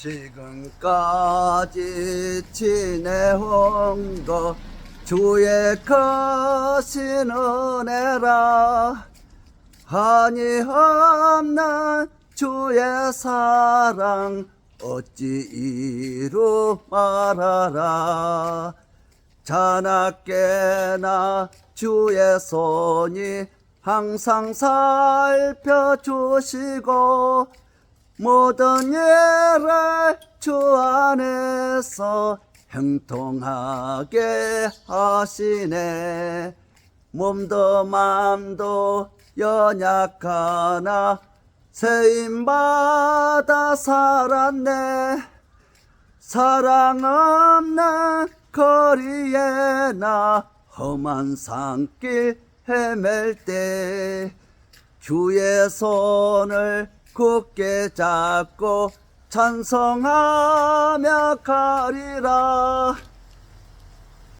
지금까지 지내온 것 주의 크신 은혜라. 한이 없는 주의 사랑 어찌 이루 말하라. 자나깨나 주의 손이 항상 살펴주시고 모든 일을 주 안에서 형통하게 하시네. 몸도 맘도 연약하나 세임받아 살았네. 사랑 없는 거리에 나 험한 산길 헤맬 때 주의 손을 굳게 잡고 찬송하며 가리라